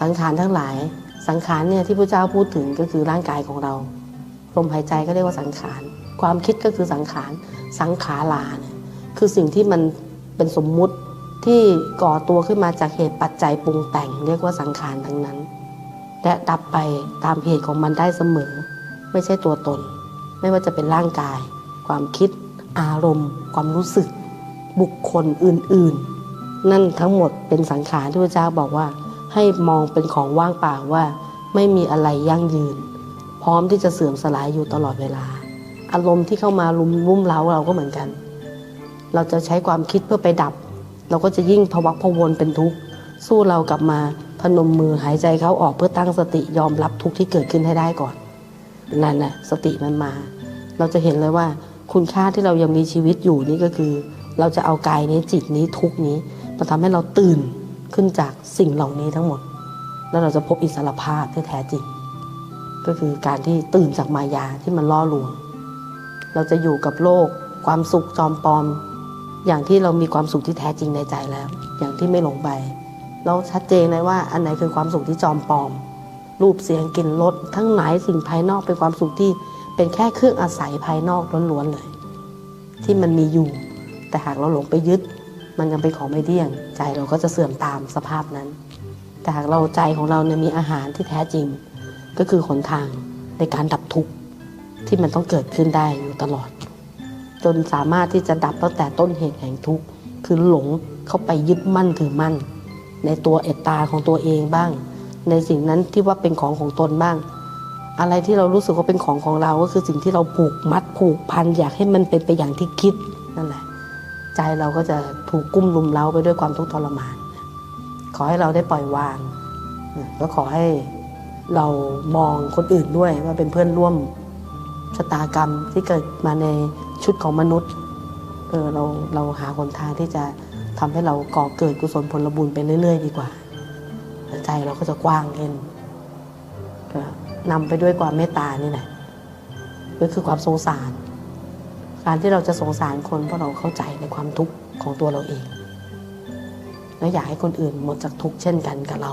สังขารทั้งหลาย สังขารเนี่ยที่พระเจ้าพูดถึงก็คือร่างกายของเราลมหายใจก็เรียกว่าสังขาร ความคิดก็คือสังขาร สังขาราเนี่ยคือสิ่งที่มันเป็นสมมุติที่ก่อตัวขึ้นมาจากเหตุปัจจัยปรุงแต่ง เรียกว่าสังขารทั้งนั้น และดับไปตามเหตุของมันได้เสมอ ไม่ใช่ตัวตน ไม่ว่าจะเป็นร่างกาย ความคิด อารมณ์ ความรู้สึก บุคคลอื่น ๆ นั่นทั้งหมดเป็นสังขารที่พระเจ้าบอกว่า ให้มองเป็นของว่างเปล่าว่า ไม่มีอะไรยั่งยืน พร้อมที่จะเสื่อมสลายอยู่ตลอดเวลา อารมณ์ที่เข้ามารุมรุ่มเร้าเราก็เหมือนกัน เราจะใช้ความคิดเพื่อไปดับ เราก็จะยิ่งพวักพวนเป็นทุกข์สู้เรากลับมาพนมมือหายใจเข้าออกเพื่อตั้งสติยอมรับทุกข์ที่เกิดขึ้นให้ได้ก่อนนั่นน่ะสติมันมา เราจะเห็นเลยว่า คุณค่าที่เรายังมีชีวิตอยู่นี่ก็คือ เราจะเอากายนี้จิตนี้ทุกข์นี้มาทำให้เราตื่น ขึ้นจากสิ่งเหล่านี้ทั้งหมด แล้วเราจะพบอิสรภาพที่แท้จริง ก็คือการที่ตื่นจากมายาที่มันล่อลวง เราจะอยู่กับโลก ความสุขจอมปลอม อย่างที่เรามีความสุขที่แท้จริงในใจแล้ว อย่างที่ไม่หลงไป เราชัดเจนเลยว่าอันไหนคือความสุขที่จอมปลอม รูปเสียงกลิ่นรสทั้งหลายสิ่งภายนอกเป็นความสุขที่เป็นแค่เครื่องอาศัยภายนอกล้วนๆเลย ที่มันมีอยู่ แต่หากเราหลงไปยึด มันยังเป็นของไม่เที่ยง ใจเราก็จะเสื่อมตามสภาพนั้น แต่หากเราใจของเราเนี่ยมีอาหารที่แท้จริง ก็คือหนทางในการดับทุกข์ที่มันต้องเกิดขึ้นได้อยู่ตลอด จนสามารถที่จะดับตั้งแต่ต้นเหตุแห่งทุกข์คือหลงเข้าไปยึดมั่นถือมั่น ในตัวเอตตาของตัวเองบ้าง ในสิ่งนั้นที่ว่าเป็นของของตนบ้าง อะไรที่เรารู้สึกว่าเป็นของของเราก็คือสิ่งที่เราผูกมัดผูกพันอยากให้มันเป็นไปอย่างที่คิดนั่นแหละ ใจเราก็จะถูกกุ้มลุมเล้าไปด้วยความทุกข์ทรมาน ขอให้เราได้ปล่อยวาง แล้วขอให้เรามองคนอื่นด้วยว่าเป็นเพื่อนร่วมชะตากรรมที่เกิดมาในชุดของมนุษย์เออเราเราหาหนทางที่จะทำให้เราก่อเกิดกุศลผลบุญไปเรื่อย ๆ ดีกว่า ใจเราก็จะกว้างขึ้นนำไปด้วยความเมตตานี่แหละก็คือความสงสาร การที่เราจะสงสารคนเพราะเราเข้าใจในความทุกข์ของตัวเราเอง และอยากให้คนอื่นหมดจากทุกข์เช่นกันกับเรา